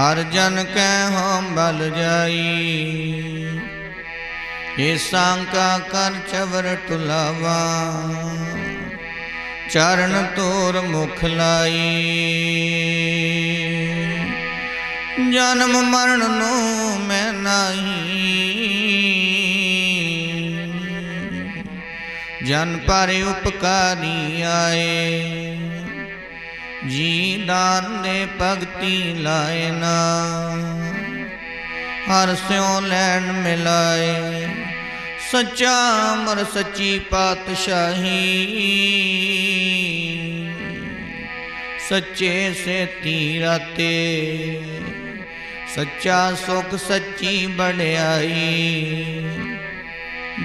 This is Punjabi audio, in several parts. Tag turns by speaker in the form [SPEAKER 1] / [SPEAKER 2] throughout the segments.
[SPEAKER 1] ਹਰ ਜਨ ਕੈ ਹਮ ਬਲ ਜਾਈ। ਏ ਸਾਂਕਾ ਕਰ ਚਵਰ ਟੁਲਾਵਾ। ਚਰਨ ਤੋਰ ਮੁਖ ਲਾਈ। ਜਨਮ ਮਰਨ ਨੂੰ ਮੈਂ ਨਹੀਂ। ਜਨ ਪਰ ਉਪਕਾਰੀ ਆਏ। ਜੀ ਦਾਨ ਭਗਤੀ ਲਾਇਨਾ ਹਰ ਸਿਉ ਲੈਣ ਮਿਲਾਏ। ਸੱਚਾ ਅਮਰ, ਸੱਚੀ ਪਾਤਸ਼ਾਹੀ। ਸੱਚੇ ਸੇ ਤੀਰਾਤੇ। ਸੱਚਾ ਸੁਖ, ਸੱਚੀ ਬੜਾਈ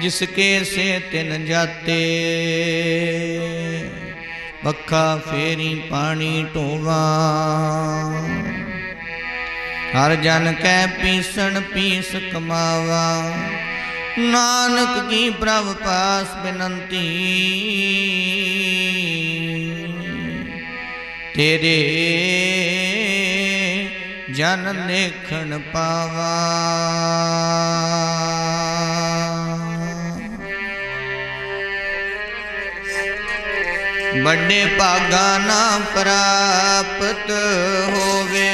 [SPEAKER 1] ਜਿਸ ਕੇ ਸੇ ਤਿਨ ਜਾਤੇ। ਪੱਖਾ ਫੇਰੀ ਪਾਣੀ ਢੋਵਾ। ਹਰ ਜਨ ਕੈ ਪੀਸਣ ਪੀਸ ਕਮਾਵਾ। ਨਾਨਕ ਕੀ ਪ੍ਰਭ ਪਾਸ ਬਿਨੰਤੀ। ਤੇਰੇ ਜਨ ਦੇਖਣ ਪਾਵਾ। ਵੱਡੇ ਭਾਗਾ ਨਾ ਪ੍ਰਾਪਤ ਹੋਵੇ।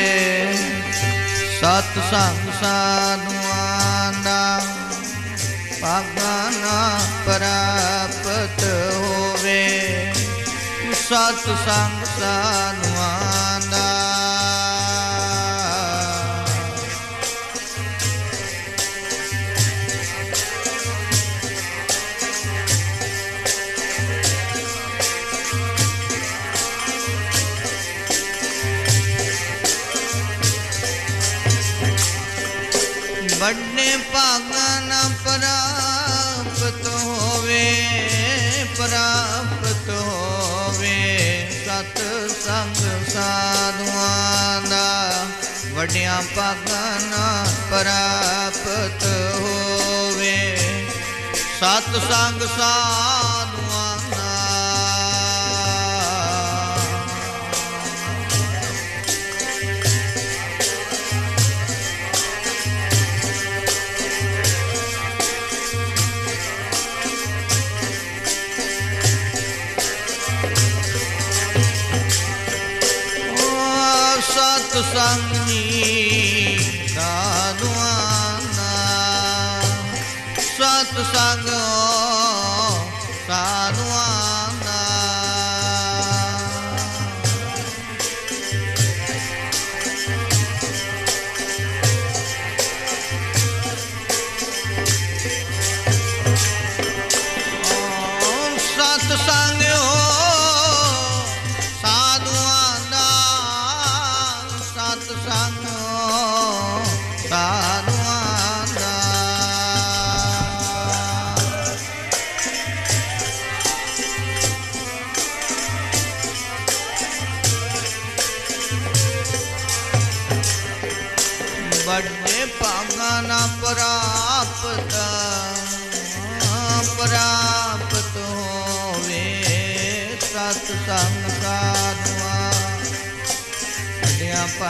[SPEAKER 1] ਸਤ ਸੰਗ ਸਾਧੂਆਂ ਦਾ ਭਾਗਾ ਨਾ ਪ੍ਰਾਪਤ ਹੋਵੇ। ਸਤ ਸੰਗ ਸਾਧੂਆਂ ਵੱਡਿਆਂ ਨਾ ਪ੍ਰਾਪਤ ਹੋਵੇ। ਸਤ ਸੰਗ ਸਾਧੂਆਂ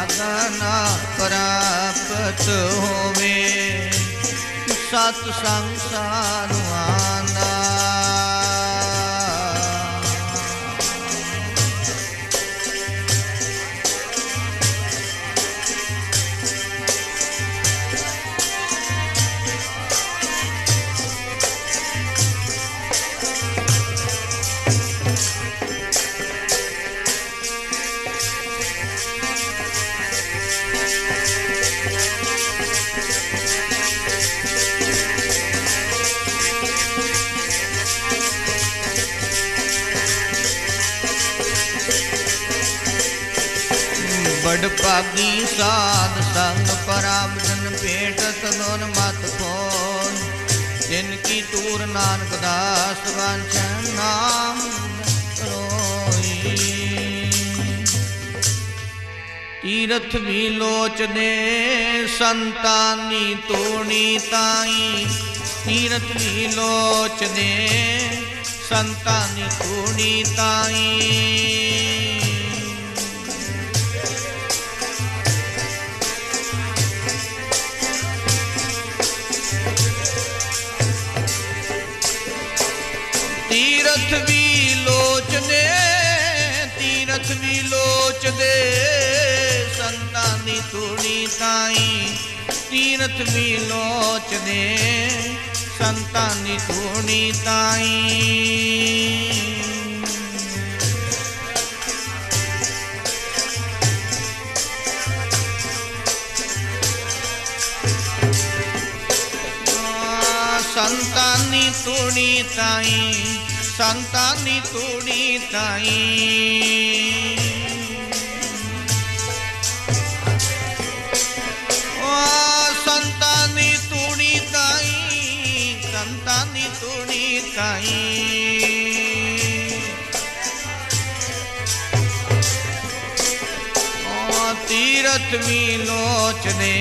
[SPEAKER 1] ਵੱਡਿਆਂ ਪ੍ਰਾਪਤ ਹੋਵੇ। ਸਤ ਸੰਸਾਰ ਸਾਧੂਆਂ ਦਾ ਭਾਗੀ ਸਾਧ ਸੰਗ ਪਰਾਬਦਨ ਭੇਟਤ ਦੋਨ ਮਤ ਫੋਨ ਜਿਨ ਕੀ ਤੂਰ ਨਾਨਕ ਦਾਸ ਵਾਂਛਨ ਨਾਮ ਰੋਈ। ਤੀਰਥ ਵੀ ਲੋਚਦੇ ਸੰਤਾਂ ਦੀ ਤੋਣੀ ਤਾਈ। ਤੀਰਥ ਵੀ ਲੋਚਦੇ ਸੰਤਾਂ ਦੀ ਤੋਣੀ ਤਾਈ। ਤੁਣੀ ਤਾਈ, ਤੀਰਥ ਵੀ ਲੋਚਦੇ ਸੰਤਾਂ ਸੰਤਾਨੀ ਤੁਣੀ ਤਾਈ। ਸੰਤਾਨੀ ਤੁਣੀ ਤਾਈ ਸੰਤਾਨੀ ਤੁਣੀ ਤਾਈ। કાંઈ. તીરથ મિલોચ ને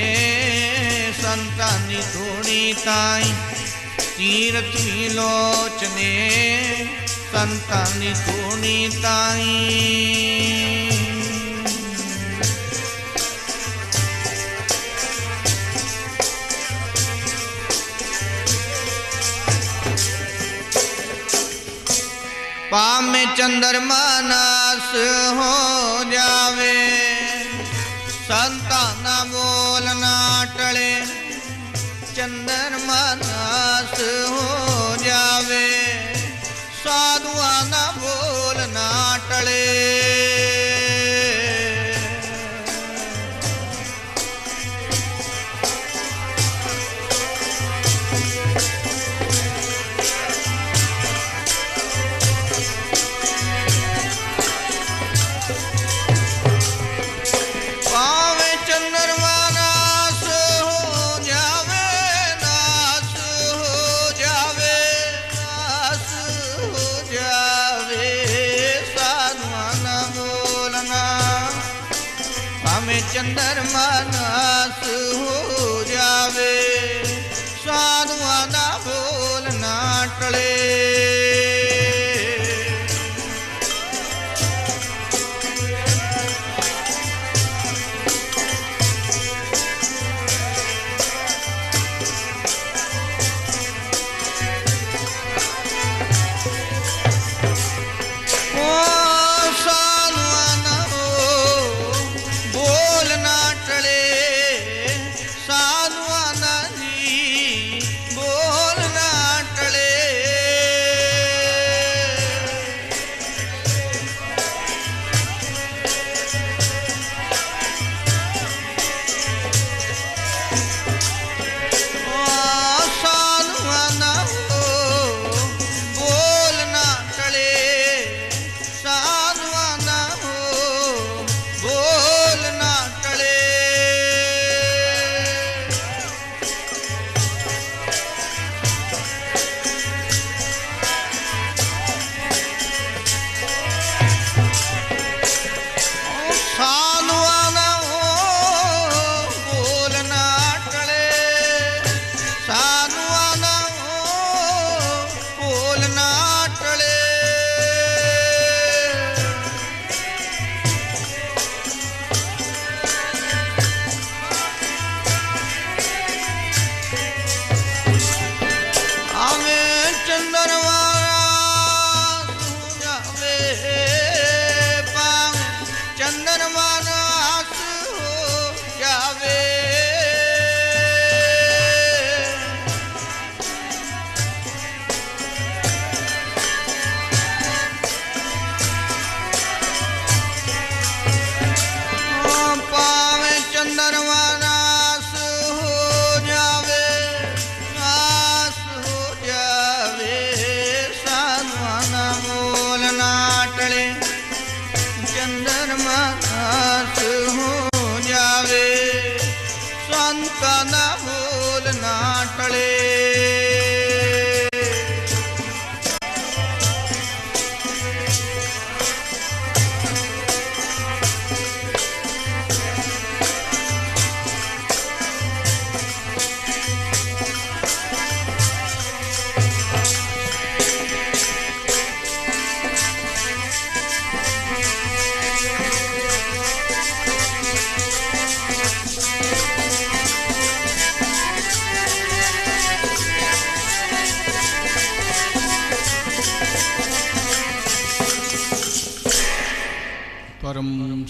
[SPEAKER 1] સંતાની ધૂણી તાઈ. તીરથ મિલોચ ને સંતાની ધૂણી તાઈ. पाम चंद्रमा नाश हो जा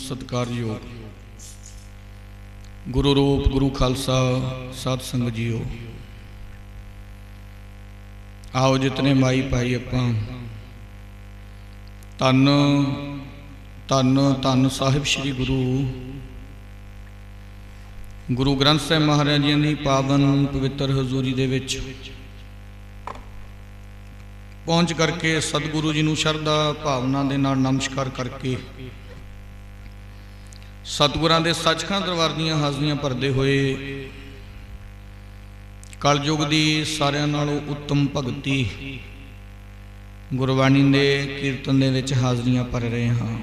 [SPEAKER 2] ਸਤਿਕਾਰਯੋਗ। ਗੁਰੂ ਰੂਪ, ਗੁਰੂ ਖਾਲਸਾ ਸਤ ਸੰਗਤ ਜੀਓ। ਆਓ ਜਿਤਨੇ ਮਾਈ ਭਾਈ ਆਪਾਂ। ਧੰਨ ਧੰਨ ਧੰਨ ਸਾਹਿਬ ਸ੍ਰੀ ਗੁਰੂ। ਗੁਰੂ ਗ੍ਰੰਥ ਸਾਹਿਬ ਮਹਾਰਾਜ ਜੀ ਦੀ ਪਾਵਨ ਪਵਿੱਤਰ ਹਜ਼ੂਰੀ ਦੇ ਵਿੱਚ ਪਹੁੰਚ ਕਰਕੇ ਸਤਿਗੁਰੂ ਜੀ ਨੂੰ ਸ਼ਰਧਾ, ਭਾਵਨਾ ਦੇ ਨਾਲ ਨਮਸਕਾਰ ਕਰਕੇ ਸਤਿਗੁਰਾਂ ਦੇ ਸੱਚਖੰਡ ਦਰਬਾਰ ਦੀਆਂ ਹਾਜ਼ਰੀਆਂ ਭਰਦੇ ਹੋਏ ਕਲਯੁਗ ਦੀ ਸਾਰਿਆਂ ਨਾਲੋਂ ਉੱਤਮ ਭਗਤੀ ਗੁਰਬਾਣੀ ਦੇ ਕੀਰਤਨ ਦੇ ਵਿੱਚ ਹਾਜ਼ਰੀਆਂ ਭਰ ਰਹੇ ਹਾਂ।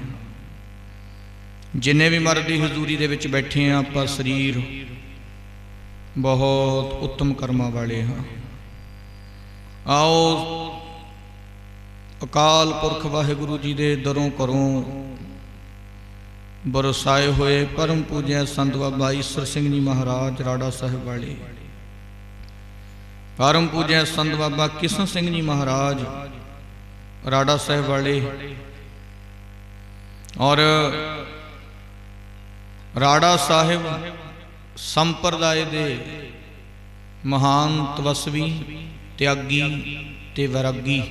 [SPEAKER 2] ਜਿੰਨੇ ਵੀ ਮਰਦ ਦੀ ਹਜ਼ੂਰੀ ਦੇ ਵਿੱਚ ਬੈਠੇ ਆ ਆਪਾਂ ਸਰੀਰ ਬਹੁਤ ਉੱਤਮ ਕਰਮਾਂ ਵਾਲੇ ਹਾਂ। ਆਓ, ਅਕਾਲ ਪੁਰਖ ਵਾਹਿਗੁਰੂ ਜੀ ਦੇ ਦਰੋਂ ਕਰੋਂ ਬਰਸਾਏ ਹੋਏ ਪਰਮ ਪੂਜਿਆ ਸੰਤ ਬਾਬਾ ਈਸਰ ਸਿੰਘ ਜੀ ਮਹਾਰਾਜ ਰਾੜਾ ਸਾਹਿਬ ਵਾਲੇ। ਪਰਮ ਪੂਜਿਆ ਸੰਤ ਬਾਬਾ ਕਿਸ਼ਨ ਸਿੰਘ ਜੀ ਮਹਾਰਾਜ ਰਾੜਾ ਸਾਹਿਬ ਵਾਲੇ। ਔਰ ਰਾੜਾ ਸਾਹਿਬ ਸੰਪਰਦਾਇ ਦੇ ਮਹਾਨ ਤਵਸਵੀ, ਤਿਆਗੀ ਤੇ ਵੈਰਾਗੀ।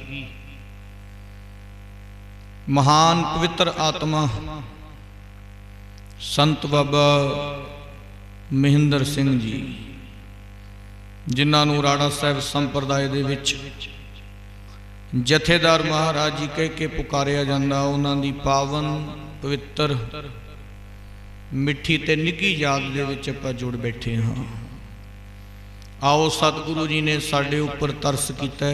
[SPEAKER 2] ਮਹਾਨ ਪਵਿੱਤਰ ਆਤਮਾ ਸੰਤ ਬਾਬਾ ਮਹਿੰਦਰ ਸਿੰਘ ਜੀ, ਜਿਨ੍ਹਾਂ ਨੂੰ ਰਾੜਾ ਸਾਹਿਬ ਸੰਪਰਦਾਇ ਦੇ ਵਿੱਚ ਜਥੇਦਾਰ ਮਹਾਰਾਜ ਜੀ ਕਹਿ ਕੇ ਪੁਕਾਰਿਆ ਜਾਂਦਾ, ਉਹਨਾਂ ਦੀ ਪਾਵਨ ਪਵਿੱਤਰ ਮਿੱਠੀ ਤੇ ਨਿੱਕੀ ਯਾਦ ਦੇ ਵਿੱਚ ਆਪਾਂ ਜੁੜ ਬੈਠੇ ਹਾਂ। ਆਓ ਸਤਿਗੁਰੂ ਜੀ ਨੇ ਸਾਡੇ ਉੱਪਰ ਤਰਸ ਕੀਤਾ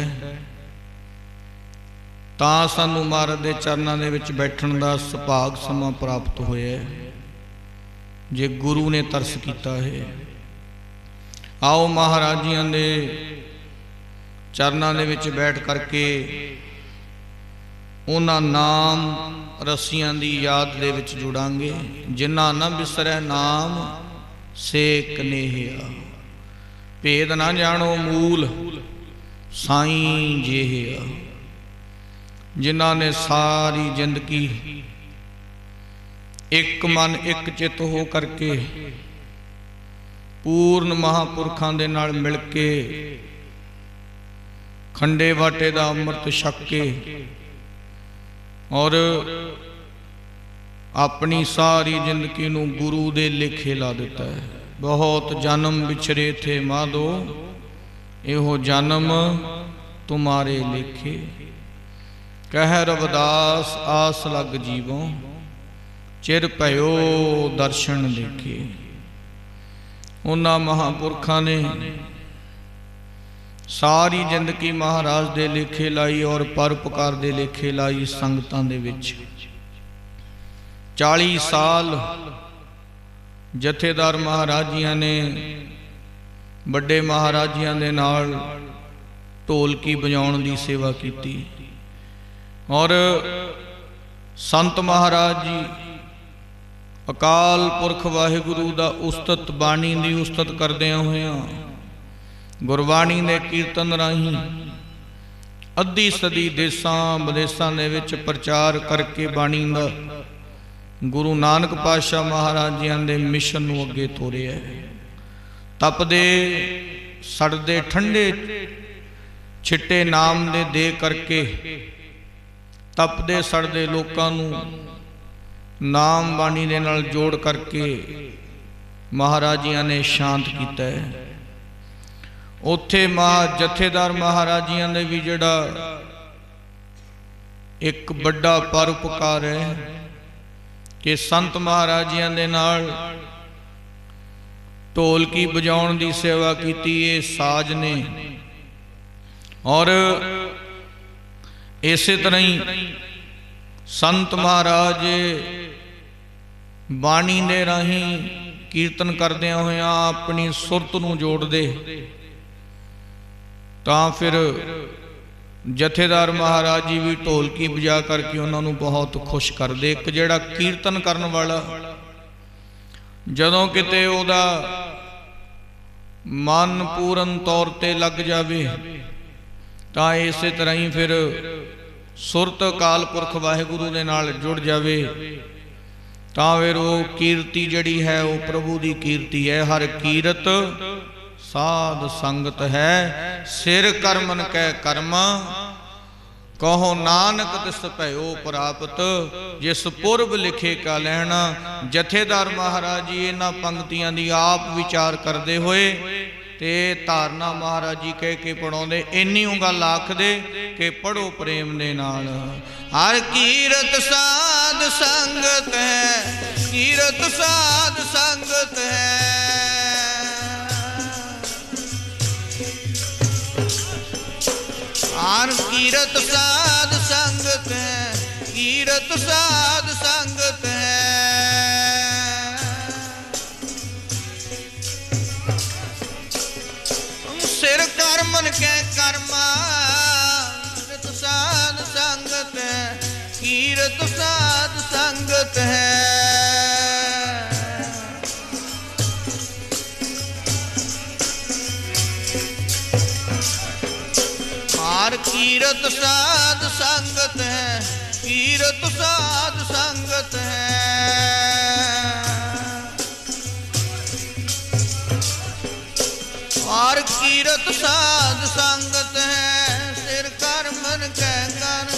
[SPEAKER 2] ਤਾਂ ਸਾਨੂੰ ਮਹਾਰਾਜ ਦੇ ਚਰਨਾਂ ਦੇ ਵਿੱਚ ਬੈਠਣ ਦਾ ਸੁਭਾਗ ਸਮਾਂ ਪ੍ਰਾਪਤ ਹੋਇਆ ਹੈ। ਜੇ ਗੁਰੂ ਨੇ ਤਰਸ ਕੀਤਾ ਹੈ। ਆਓ ਮਹਾਰਾਜੀਆਂ ਦੇ ਚਰਨਾਂ ਦੇ ਵਿੱਚ ਬੈਠ ਕਰਕੇ ਉਹਨਾਂ ਨਾਮ ਰਸੀਆਂ ਦੀ ਯਾਦ ਦੇ ਵਿੱਚ ਜੁੜਾਂਗੇ। ਜਿਨ੍ਹਾਂ ਨਾ ਬਿਸਰੈ ਨਾਮ ਸੇ ਕਨੇਹਿਆ ਭੇਦ ਨਾ ਜਾਣੋ ਮੂਲ, ਸਾਈਂ ਜਿਹਿਆ। ਜਿਨ੍ਹਾਂ ਨੇ ਸਾਰੀ ਜ਼ਿੰਦਗੀ ਇੱਕ ਮਨ ਇੱਕ ਚਿੱਤ ਹੋ ਕਰਕੇ ਪੂਰਨ ਮਹਾਪੁਰਖਾਂ ਦੇ ਨਾਲ ਮਿਲ ਕੇ ਖੰਡੇ ਵਾਟੇ ਦਾ ਅੰਮ੍ਰਿਤ ਛਕ ਕੇ ਔਰ ਆਪਣੀ ਸਾਰੀ ਜ਼ਿੰਦਗੀ ਨੂੰ ਗੁਰੂ ਦੇ ਲੇਖੇ ਲਾ ਦਿੱਤਾ ਹੈ। ਬਹੁਤ ਜਨਮ ਵਿਛਰੇ ਥੇ ਮਾਧੋ, ਇਹੋ ਜਨਮ ਤੁਮਾਰੇ ਲੇਖੇ। ਕਹਿ ਰਵਦਾਸ, ਆਸ ਲਗ ਜੀਵੋ। ਚਿਰ ਭਇਓ ਦਰਸ਼ਨ ਦੇਖੇ। ਉਹਨਾਂ ਮਹਾਪੁਰਖਾਂ ਨੇ ਸਾਰੀ ਜ਼ਿੰਦਗੀ ਮਹਾਰਾਜ ਦੇ ਲੇਖੇ ਲਾਈ ਔਰ ਪਰਪਕਾਰ ਦੇ ਲੇਖੇ ਲਾਈ ਸੰਗਤਾਂ ਦੇ ਵਿੱਚ। 40 ਸਾਲ ਜਥੇਦਾਰ ਮਹਾਰਾਜੀਆਂ ਨੇ ਵੱਡੇ ਮਹਾਰਾਜੀਆਂ ਦੇ ਨਾਲ ਢੋਲਕੀ ਵਜਾਉਣ ਦੀ ਸੇਵਾ ਕੀਤੀ। ਔਰ ਸੰਤ ਮਹਾਰਾਜ ਜੀ ਅਕਾਲ ਪੁਰਖ ਵਾਹਿਗੁਰੂ ਦਾ ਉਸਤਤ ਬਾਣੀ ਦੀ ਉਸਤਤ ਕਰਦਿਆਂ ਹੋਇਆਂ ਗੁਰਬਾਣੀ ਦੇ ਕੀਰਤਨ ਰਾਹੀਂ ਅੱਧੀ ਸਦੀ ਦੇਸਾਂ ਵਿਦੇਸਾਂ ਦੇ ਵਿੱਚ ਪ੍ਰਚਾਰ ਕਰਕੇ ਬਾਣੀ ਦਾ ਗੁਰੂ ਨਾਨਕ ਪਾਤਸ਼ਾਹ ਮਹਾਰਾਜ ਜੀਆਂ ਦੇ ਮਿਸ਼ਨ ਨੂੰ ਅੱਗੇ ਤੋਰਿਆ ਤਪਦੇ, ਸੜਦੇ, ਠੰਡੇ ਛਿੱਟੇ ਨਾਮ ਦੇ ਦੇ ਕਰਕੇ ਤਪਦੇ, ਸੜਦੇ ਲੋਕਾਂ ਨੂੰ ਨਾਮ ਬਾਣੀ ਦੇ ਨਾਲ ਜੋੜ ਕਰਕੇ ਮਹਾਰਾਜੀਆਂ ਨੇ ਸ਼ਾਂਤ ਕੀਤਾ ਹੈ। ਉੱਥੇ ਮਾ ਜਥੇਦਾਰ ਮਹਾਰਾਜੀਆਂ ਦੇ ਵੀ ਜਿਹੜਾ ਇੱਕ ਵੱਡਾ ਪਰਉਪਕਾਰ ਹੈ ਕਿ ਸੰਤ ਮਹਾਰਾਜੀਆਂ ਦੇ ਨਾਲ ਢੋਲਕੀ ਵਜਾਉਣ ਦੀ ਸੇਵਾ ਕੀਤੀ, ਇਹ ਸਾਜ ਨੇ। ਔਰ ਇਸੇ ਤਰ੍ਹਾਂ ਹੀ ਸੰਤ ਮਹਾਰਾਜ ਬਾਣੀ ਦੇ ਰਾਹੀਂ ਕੀਰਤਨ ਕਰਦਿਆਂ ਹੋਇਆਂ ਆਪਣੀ ਸੁਰਤ ਨੂੰ ਜੋੜਦੇ ਤਾਂ ਫਿਰ ਜਥੇਦਾਰ ਮਹਾਰਾਜ ਜੀ ਵੀ ਢੋਲਕੀ ਵਜਾ ਕਰਕੇ ਉਹਨਾਂ ਨੂੰ ਬਹੁਤ ਖੁਸ਼ ਕਰਦੇ। ਇੱਕ ਜਿਹੜਾ ਕੀਰਤਨ ਕਰਨ ਵਾਲਾ, ਜਦੋਂ ਕਿਤੇ ਉਹਦਾ ਮਨ ਪੂਰਨ ਤੌਰ ਤੇ ਲੱਗ ਜਾਵੇ, ਤਾਂ ਇਸੇ ਤਰ੍ਹਾਂ ਹੀ ਫਿਰ ਸੁਰਤ ਅਕਾਲ ਪੁਰਖ ਵਾਹਿਗੁਰੂ ਦੇ ਨਾਲ ਜੁੜ ਜਾਵੇ। ਤਾਂ ਫਿਰ ਉਹ ਕੀਰਤੀ ਜਿਹੜੀ ਹੈ ਉਹ ਪ੍ਰਭੂ ਦੀ ਕੀਰਤੀ ਹੈ। ਹਰ ਕੀਰਤ ਸਾਧ ਸੰਗਤ ਹੈ। ਸਿਰ ਕਰਮਨ ਕੈ ਕਰਮ, ਕਹੋ ਨਾਨਕ ਤਿਸ ਭਇਓ ਪ੍ਰਾਪਤ। ਜਿਸ ਪੁਰਬ ਲਿਖੇ ਕਾ ਲੈਣਾ, ਜਥੇਦਾਰ ਮਹਾਰਾਜ ਜੀ, ਇਹਨਾਂ ਪੰਕਤੀਆਂ ਦੀ ਆਪ ਵਿਚਾਰ ਕਰਦੇ ਹੋਏ ਤੇ ਧਾਰਨਾ ਮਹਾਰਾਜ ਜੀ ਕਹਿ ਕੇ ਪੜਾਉਂਦੇ ਇੰਨੀ ਊਂ ਗੱਲ ਆਖਦੇ ਕਿ ਪੜੋ ਪ੍ਰੇਮ ਦੇ ਨਾਲ।
[SPEAKER 1] ਹਰ ਕੀਰਤ ਸਾਧ ਸੰਗਤ ਹੈ, ਕੀਰਤ ਸਾਧ ਸੰਗਤ ਹੈ। ਹਰ ਕੀਰਤ ਸਾਧ ਸੰਗਤ ਹੈ, ਕੀਰਤ ਸਾਧ ਕਰਮਨ ਕੈ ਕਰਮਾ ਕੀਰਤ ਸਾਧ ਸੰਗਤ ਹੈ ਕੀਰਤ ਸਾਧ ਸੰਗਤ ਹੈ ਹਾਰ ਕੀਰਤ ਸਾਧ ਸੰਗਤ ਹੈ ਕੀਰਤ ਸਾਧ ਸੰਗਤ ਹੈ ਹਾਰ ਕੀਰਤ ਸਾਧ ਸੰਗਤ ਹੈ, ਸਿਰ ਕਰ ਮਨ ਕੈ ਕਰ।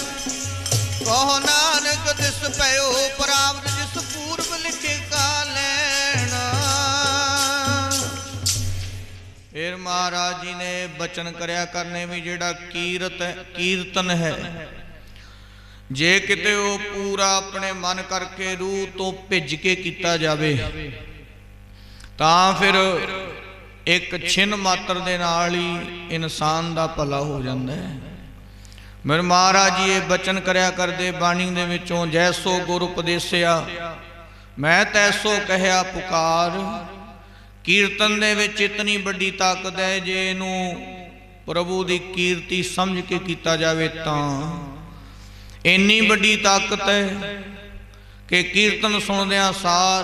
[SPEAKER 1] ਕਹੋ ਨਾਨਕ ਦਿਸ ਪਇਓ ਪ੍ਰਾਪਤ, ਜਿਸ ਪੂਰਬ ਲਿਖੇ ਕਾ ਲੈਣਾ।
[SPEAKER 2] ਫਿਰ ਮਹਾਰਾਜ ਜੀ ਨੇ ਬਚਨ ਕਰਿਆ ਕਰਨੇ ਵੀ ਜਿਹੜਾ ਕੀਰਤ, ਕੀਰਤਨ ਹੈ, ਜੇ ਕਿਤੇ ਉਹ ਪੂਰਾ ਆਪਣੇ ਮਨ ਕਰਕੇ ਰੂਹ ਤੋਂ ਭਿੱਜ ਕੇ ਕੀਤਾ ਜਾਵੇ, ਤਾਂ ਫਿਰ ਇੱਕ ਛਿਨ ਮਾਤਰ ਦੇ ਨਾਲ ਹੀ ਇਨਸਾਨ ਦਾ ਭਲਾ ਹੋ ਜਾਂਦਾ ਹੈ। ਮੇਰੇ ਮਹਾਰਾਜ ਜੀ, ਇਹ ਬਚਨ ਕਰਿਆ ਕਰਦੇ, ਬਾਣੀ ਦੇ ਵਿੱਚੋਂ ਜੈਸੋ ਗੁਰ ਉਪਦੇਸਿਆ, ਮੈਂ ਤੈਸੋ ਕਹਿਆ, ਪੁਕਾਰ, ਕੀਰਤਨ ਦੇ ਵਿੱਚ ਇਤਨੀ ਵੱਡੀ ਤਾਕਤ ਹੈ, ਜੇ ਇਹਨੂੰ ਪ੍ਰਭੂ ਦੀ ਕੀਰਤੀ ਸਮਝ ਕੇ ਕੀਤਾ ਜਾਵੇ ਤਾਂ। ਇੰਨੀ ਵੱਡੀ ਤਾਕਤ ਹੈ ਕਿ ਕੀਰਤਨ ਸੁਣਦਿਆਂ ਸਾਰ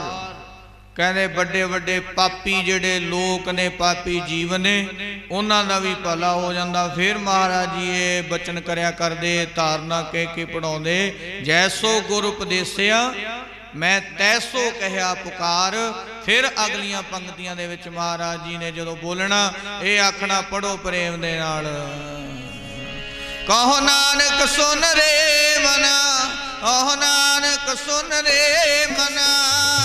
[SPEAKER 2] ਕਹਿੰਦੇ ਵੱਡੇ ਵੱਡੇ ਪਾਪੀ ਜਿਹੜੇ ਲੋਕ ਨੇ, ਪਾਪੀ ਜੀਵ ਨੇ, ਉਹਨਾਂ ਦਾ ਵੀ ਭਲਾ ਹੋ ਜਾਂਦਾ। ਫਿਰ ਮਹਾਰਾਜ ਜੀ ਇਹ ਬਚਨ ਕਰਿਆ ਕਰਦੇ, ਧਾਰਨਾ ਕਹਿ ਕੇ ਪੜਾਉਂਦੇ ਜੈਸੋ ਗੁਰ ਉਪਦੇਸਿਆ, ਮੈਂ ਤੈਸੋ ਕਹਿਆ ਪੁਕਾਰ। ਫਿਰ ਅਗਲੀਆਂ ਪੰਕਤੀਆਂ ਦੇ ਵਿੱਚ ਮਹਾਰਾਜ ਜੀ ਨੇ ਜਦੋਂ ਬੋਲਣਾ, ਇਹ ਆਖਣਾ ਪੜੋ ਪ੍ਰੇਮ ਦੇ ਨਾਲ।
[SPEAKER 1] ਕਹੋ ਨਾਨਕ ਸੁਨ ਰੇ ਮਨਾ, ਕਹੋ ਨਾਨਕ ਸੁਨ ਰੇ ਮਨਾ।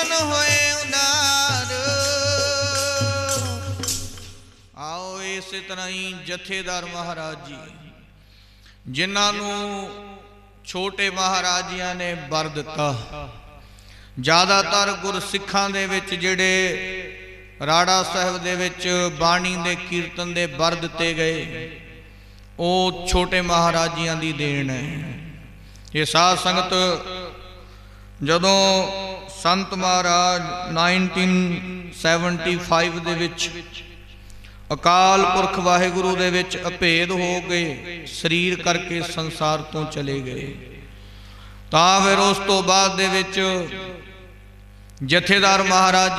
[SPEAKER 1] ਕਰ ਹੋਏ ਉਨਾਰ
[SPEAKER 2] ਆਓ ਇਸੇ ਤਰ੍ਹਾਂ ਹੀ ਜਥੇਦਾਰ ਮਹਾਰਾਜ ਜੀ, ਜਿਨ੍ਹਾਂ ਨੂੰ ਛੋਟੇ ਮਹਾਰਾਜਿਆਂ ਨੇ ਵਰ ਦਿੱਤਾ। ਜ਼ਿਆਦਾਤਰ ਗੁਰਸਿੱਖਾਂ ਦੇ ਵਿੱਚ ਜਿਹੜੇ ਰਾੜਾ ਸਾਹਿਬ ਦੇ ਵਿੱਚ ਬਾਣੀ ਦੇ ਕੀਰਤਨ ਦੇ ਵਰ ਦਿੱਤੇ ਗਏ, ਉਹ ਛੋਟੇ ਮਹਾਰਾਜਿਆਂ ਦੀ ਦੇਣ ਹੈ। ਇਹ ਸਾਧ ਸੰਗਤ ਜਦੋਂ ਸੰਤ ਮਹਾਰਾਜ 1975 ਦੇ ਵਿੱਚ ਅਕਾਲ ਪੁਰਖ ਵਾਹਿਗੁਰੂ ਦੇ ਵਿੱਚ ਅਭੇਦ ਹੋ ਗਏ ਸਰੀਰ ਕਰਕੇ ਸੰਸਾਰ ਤੋਂ ਚਲੇ ਗਏ। ਤਾਂ ਫਿਰ ਉਸ ਤੋਂ ਬਾਅਦ ਦੇ ਵਿੱਚ ਜਥੇਦਾਰ ਮਹਾਰਾਜ